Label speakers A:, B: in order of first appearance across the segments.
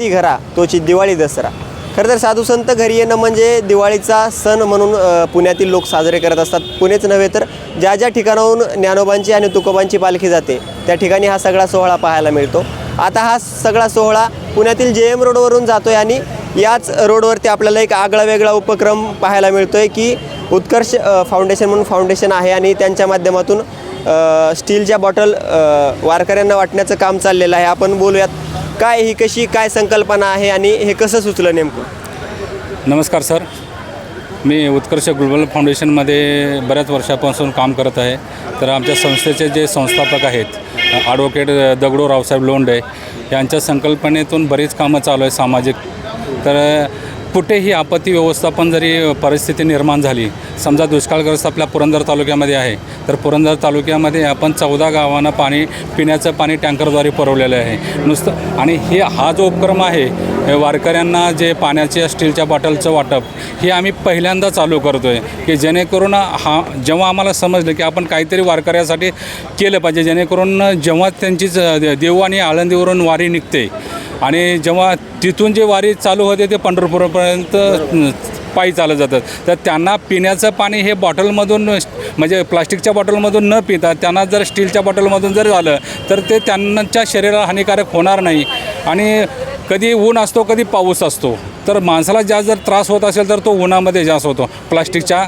A: ती घरा तोची दिवाळी दसरा. खरं तर साधू संत घरी येणं म्हणजे दिवाळीचा सण म्हणून पुण्यातील लोक साजरे करत असतात. पुणेच नव्हे तर ज्या ज्या ठिकाणाहून ज्ञानोबांची आणि तुकोबांची पालखी जाते त्या ठिकाणी हा सगळा सोहळा पाहायला मिळतो. आता हा सगळा सोहळा पुण्यातील जे एम रोडवरून जातोय आणि याच रोडवरती आपल्याला एक आगळा वेगळा उपक्रम पाहायला मिळतोय की उत्कर्ष फाउंडेशन म्हणून फाउंडेशन आहे आणि त्यांच्या माध्यमातून स्टीलच्या बॉटल वारकऱ्यांना वाटण्याचं काम चाललेलं आहे. आपण बोलूयात काय ही कशी काय संकल्पना आहे आणि हे कसं सुचलं नेमकं?
B: नमस्कार सर. मी उत्कर्ष ग्लोबल फाउंडेशनमध्ये बऱ्याच वर्षापासून काम करत आहे. तर आमच्या संस्थेचे जे संस्थापक आहेत ॲडव्होकेट दगडो रावसाहेब लोंढे यांच्या संकल्पनेतून बरीच कामं चालू आहे सामाजिक. तर कुठेही आपत्ती व्यवस्थापन जरी परिस्थिती निर्माण झाली समजा दुष्काळग्रस्त आपल्या पुरंदर तालुक्यामध्ये आहे तर पुरंदर तालुक्यामध्ये आपण चौदा गावांना पाणी पिण्याचं पाणी टँकरद्वारे पुरवलेलं आहे. नुसतं आणि हे हा जो उपक्रम आहे वारकऱ्यांना जे पाण्याच्या स्टीलच्या बॉटलचं वाटप हे आम्ही पहिल्यांदा चालू करतो आहे की जेणेकरून हा जेव्हा आम्हाला समजलं की आपण काहीतरी वारकऱ्यासाठी केलं पाहिजे जेणेकरून जेव्हा त्यांची देऊ आणि आळंदीवरून वारी निघते आणि जेव्हा तिथून जे वारी चालू होते ते पंढरपूरपर्यंत पायी चालत जातात. तर त्यांना पिण्याचं पाणी हे बॉटलमधून म्हणजे प्लास्टिकच्या बॉटलमधून न पिता त्यांना जर स्टीलच्या बॉटलमधून जर झालं तर ते त्यांच्या शरीराला हानिकारक होणार नाही. आणि कधी ऊन असतो कधी पाऊस असतो. तर माणसाला जास्त जर त्रास होत असेल तर तो उन्हामध्ये जास्त होतो. प्लास्टिकच्या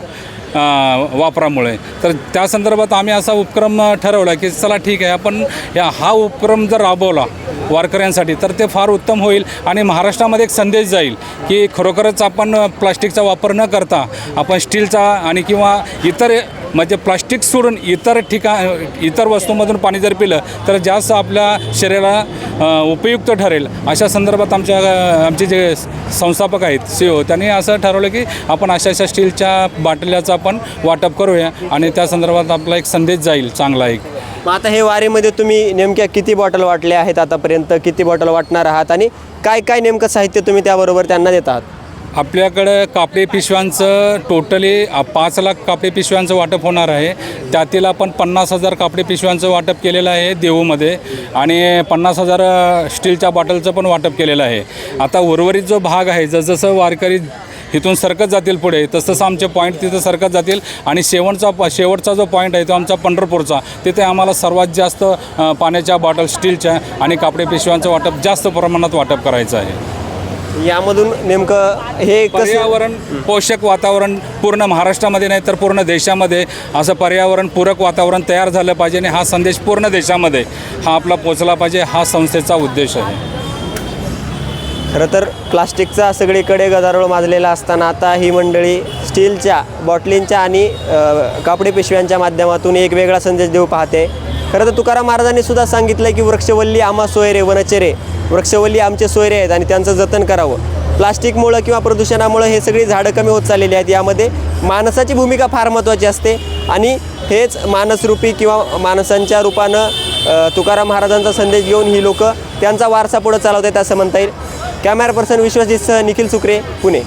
B: वापरामुळे. तर त्या संदर्भात आम्ही असा उपक्रम ठरवला की चला ठीक आहे आपण या हा उपक्रम जर राबवला वारकऱ्यांसाठी तर ते फार उत्तम होईल आणि महाराष्ट्रामध्ये एक संदेश जाईल की खरोखरच आपण प्लास्टिकचा वापर न करता आपण स्टीलचा आणि किंवा इतर म्हणजे प्लास्टिक सोडून इतर ठिका इतर वस्तूंमधून पाणी जर पिलं तर जास्त आपल्या शरीराला उपयुक्त ठरेल. अशा संदर्भात आमच्या आमचे जे संस्थापक आहेत सी ओ त्यांनी असं ठरवलं की आपण अशा अशा स्टीलच्या बाटल्याचं आपण वाटप करूया आणि त्या संदर्भात आपला एक संदेश जाईल चांगला एक.
A: मग आता हे वारीमध्ये तुम्ही नेमक्या किती बॉटल वाटल्या आहेत आतापर्यंत? किती बॉटल वाटणार आहात? आणि काय काय नेमकं साहित्य तुम्ही त्याबरोबर त्यांना देत आहात?
B: आपल्याकडं कापडी पिशव्यांचं टोटली पाच लाख कापडी पिशव्यांचं वाटप होणार आहे. त्यातील आपण पन्नास हजार कापडी पिशव्यांचं वाटप केलेलं आहे देऊमध्ये आणि पन्नास हजार स्टीलच्या बॉटलचं पण वाटप केलेलं आहे. आता उर्वरित जो भाग आहे जसजसं वारकरी इथून सरकत जातील पुढे तसतसं आमचे पॉईंट तिथं सरकत जातील आणि शेवटचा शेवटचा जो पॉईंट आहे तो आमचा पंढरपूरचा. तिथे आम्हाला सर्वात जास्त पाण्याच्या बॉटल स्टीलच्या आणि कापडी पिशव्यांचं वाटप जास्त प्रमाणात वाटप करायचं आहे.
A: यामधून नेमकं हे कसं
B: पर्यावरण पोषक वातावरण पूर्ण महाराष्ट्रामध्ये नाही तर पूर्ण देशामध्ये असं पर्यावरण पूरक वातावरण तयार झालं पाहिजे आणि हा संदेश पूर्ण देशामध्ये हा आपला पोचला पाहिजे हा संस्थेचा उद्देश आहे.
A: खरं तर प्लास्टिकचा सगळीकडे गदारोळ माजलेला असताना आता ही मंडळी स्टीलच्या बॉटलींच्या आणि अ, कापडी पिशव्यांच्या माध्यमातून एक वेगळा संदेश देऊ पाहते. खरं तर तुकाराम महाराजांनी सुद्धा सांगितलं की वृक्षवल्ली आम्हा सोयरे वनचेरे. वृक्षवल्ली आमचे सोयरे आहेत आणि त्यांचं जतन करावं. प्लास्टिकमुळं किंवा प्रदूषणामुळं हे सगळी झाडं कमी होत चाललेली आहेत. यामध्ये माणसाची भूमिका फार महत्त्वाची असते. आणि हेच मानसरूपी किंवा माणसांच्या रूपानं तुकाराम महाराजांचा संदेश घेऊन ही लोकं त्यांचा वारसा पुढं चालवत आहेत असं म्हणता येईल. कॅमेरा पर्सन विश्वजितसह निखिल सुक्रे पुणे.